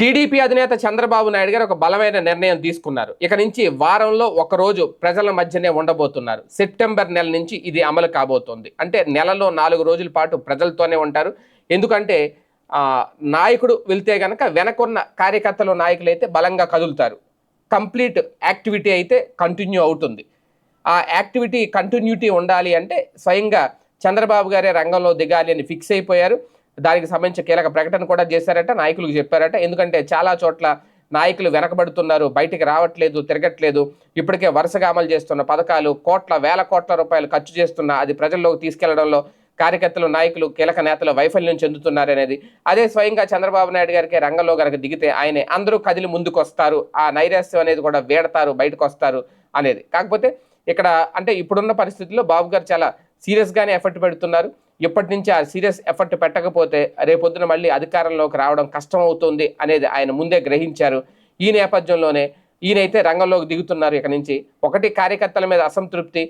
TDP అధినేత చంద్రబాబు నాయుడు గారు ఒక బలమైన నిర్ణయం తీసుకున్నారు. ఇక నుంచి వారంలో ఒకరోజు ప్రజల మధ్యనే ఉండబోతున్నారు. సెప్టెంబర్ నెల నుంచి ఇది అమలు కాబోతోంది. అంటే నెలలో నాలుగు రోజుల పాటు ప్రజలతోనే ఉంటారు. ఎందుకంటే నాయకుడు వెళ్తే గనక వెనకున్న కార్యకర్తలు నాయకులు అయితే బలంగా కదులుతారు. కంప్లీట్ యాక్టివిటీ అయితే కంటిన్యూ అవుతుంది. ఆ యాక్టివిటీ కంటిన్యూటీ ఉండాలి అంటే స్వయంగా చంద్రబాబు గారే రంగంలో దిగాలి అని ఫిక్స్ అయిపోయారు. దానికి సంబంధించి కీలక ప్రకటన కూడా చేశారట నాయకులకు చెప్పారట. ఎందుకంటే చాలా చోట్ల నాయకులు వెనకబడుతున్నారు బయటికి రావట్లేదు తిరగట్లేదు. ఇప్పటికే వరుసగా అమలు చేస్తున్న పథకాలు కోట్ల వేల కోట్ల రూపాయలు ఖర్చు చేస్తున్న అది ప్రజల్లోకి తీసుకెళ్ళడంలో కార్యకర్తలు నాయకులు కీలక నేతలు వైఫల్యం చెందుతున్నారనేది అదే స్వయంగా చంద్రబాబు నాయుడు గారికి రంగంలో గనక దిగితే ఆయన అందరూ కదిలి ముందుకొస్తారు. ఆ నైరాస్యం అనేది కూడా వేడతారు బయటకు వస్తారు అనేది. కాకపోతే ఇక్కడ అంటే ఇప్పుడున్న పరిస్థితుల్లో బాబు గారు చాలా సీరియస్గానే ఎఫర్ట్ పెడుతున్నారు. ఇప్పటి నుంచి ఆ సీరియస్ ఎఫర్ట్ పెట్టకపోతే రేపొద్దున మళ్ళీ అధికారంలోకి రావడం కష్టం అవుతుంది అనేది ఆయన ముందే గ్రహించారు. ఈ నేపథ్యంలోనే ఈయనైతే రంగంలోకి దిగుతున్నారు ఇక నుంచి. ఒకటి కార్యకర్తల మీద అసంతృప్తి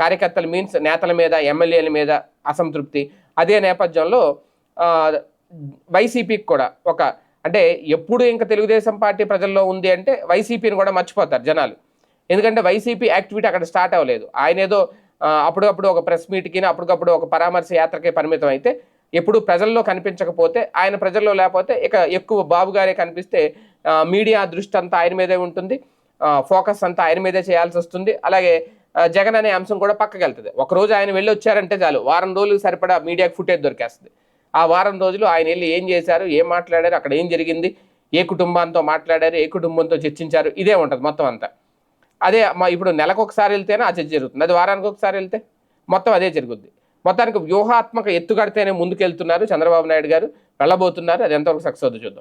కార్యకర్తలు మీన్స్ నేతల మీద ఎమ్మెల్యేల మీద అసంతృప్తి. అదే నేపథ్యంలో వైసీపీకి కూడా ఒక అంటే ఎప్పుడు ఇంకా తెలుగుదేశం పార్టీ ప్రజల్లో ఉంది అంటే వైసీపీని కూడా మర్చిపోతారు జనాలు. ఎందుకంటే వైసీపీ యాక్టివిటీ అక్కడ స్టార్ట్ అవ్వలేదు. ఆయన ఏదో అప్పుడప్పుడు ఒక ప్రెస్ మీట్కి అప్పటికప్పుడు ఒక పరామర్శ యాత్రకే పరిమితం అయితే ఎప్పుడు ప్రజల్లో కనిపించకపోతే ఆయన ప్రజల్లో లేకపోతే ఇక ఎక్కువ బాబు గారే కనిపిస్తే మీడియా దృష్టి అంతా ఆయన మీదే ఉంటుంది. ఫోకస్ అంతా ఆయన మీదే చేయాల్సి వస్తుంది. అలాగే జగన్ అనే అంశం కూడా పక్కకి వెళ్తుంది. ఒక రోజు ఆయన వెళ్ళి వచ్చారంటే చాలు వారం రోజులు సరిపడా మీడియాకి ఫుటేజ్ దొరికేస్తుంది. ఆ వారం రోజులు ఆయన వెళ్ళి ఏం చేశారు ఏం మాట్లాడారు అక్కడ ఏం జరిగింది ఏ కుటుంబంతో మాట్లాడారు ఏ కుటుంబంతో చర్చించారు ఇదే ఉంటుంది మొత్తం అంతా. అదే మా ఇప్పుడు నెలకు ఒకసారి వెళ్తేనే ఆ చర్చ జరుగుతుంది. అది వారానికి ఒకసారి వెళ్తే మొత్తం అదే జరుగుద్ది. మొత్తానికి వ్యూహాత్మక ఎత్తుగడితేనే ముందుకెళ్తున్నారు చంద్రబాబు నాయుడు గారు. వెళ్ళబోతున్నారు. అది ఎంతవరకు సక్సెస్ అవుతుందో చూద్దాం.